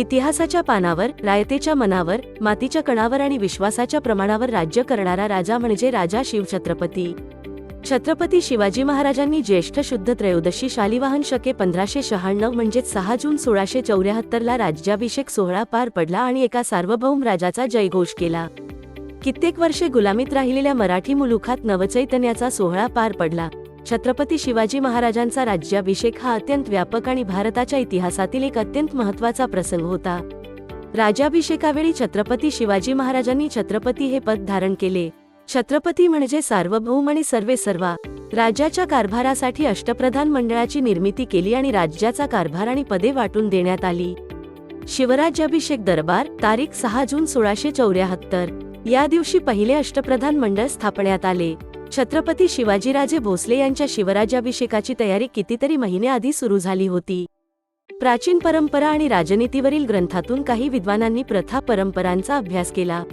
इतिहासाच्या पानावर रायतेच्या मनावर मातीच्या कणावर आणि विश्वासाच्या प्रमाणावर राज्य करणारा राजा म्हणजे राजा शिवछत्रपती. छत्रपती शिवाजी महाराजांनी ज्येष्ठ शुद्ध त्रयोदशी शालिवाहन शके पंधराशे शहाण्णव म्हणजेच सहा जून सोळाशे चौऱ्याहत्तरला राज्याभिषेक सोहळा पार पडला आणि एका सार्वभौम राजाचा जयघोष केला. कित्येक वर्षे गुलामीत राहिलेल्या मराठी मुलुखात नवचैतन्याचा सोहळा पार पडला. छत्रपती शिवाजी महाराजांचा राज्याभिषेक हा अत्यंत व्यापक आणि भारताच्या इतिहासातील एक अत्यंत महत्त्वाचा प्रसंग होता. राज्याभिषेकावेळी छत्रपती शिवाजी महाराजांनी छत्रपती हे पद धारण केले. छत्रपती म्हणजे सार्वभौम आणि सर्वे सर्वा राज्याच्या कारभारासाठी अष्टप्रधान मंडळाची निर्मिती केली आणि राज्याचा कारभार आणि पदे वाटून देण्यात आली. शिवराज्याभिषेक दरबार तारीख सहा जून सोळाशे चौऱ्याहत्तर. या दिवशी पहिले अष्टप्रधान मंडळ स्थापण्यात आले. छत्रपती शिवाजीराजे भोसले यांच्या शिवराज्याभिषेकाची तयारी कितीतरी महिन्याआधी सुरू झाली होती. प्राचीन परंपरा आणि राजनीतीवरील ग्रंथातून काही विद्वानांनी प्रथा परंपरांचा अभ्यास केला.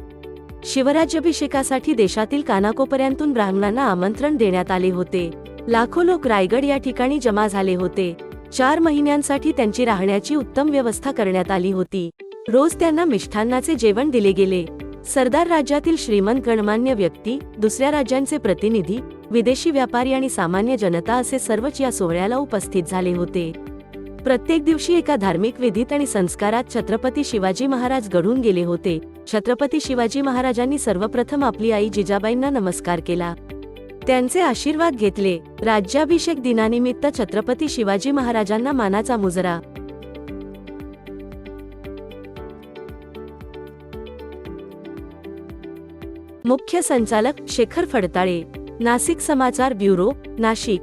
शिवराज्याभिषेकासाठी देशातील कानाकोपऱ्यांतून ब्राह्मणांना आमंत्रण देण्यात आले होते. लाखो लोक रायगड या ठिकाणी जमा झाले होते. चार महिन्यांसाठी त्यांची राहण्याची उत्तम व्यवस्था करण्यात आली होती. रोज त्यांना मिष्ठान्नाचे जेवण दिले गेले. सरदार राज्यातील श्रीमंत गणमान्य व्यक्ती दुसऱ्या राज्यांचे प्रतिनिधी विदेशी व्यापारी आणि सामान्य जनता असे सर्वच या सोहळ्याला उपस्थित झाले होते. प्रत्येक दिवशी एका धार्मिक विधीत आणि संस्कारात छत्रपती शिवाजी महाराज घडून गेले होते. छत्रपती शिवाजी महाराजांनी सर्वप्रथम आपली आई जिजाबाईंना नमस्कार केला. त्यांचे आशीर्वाद घेतले. राज्याभिषेक दिनानिमित्त छत्रपती शिवाजी महाराजांना मानाचा मुजरा. मुख्य संचालक शेखर फडताळे. नाशिक समाचार ब्युरो नाशिक.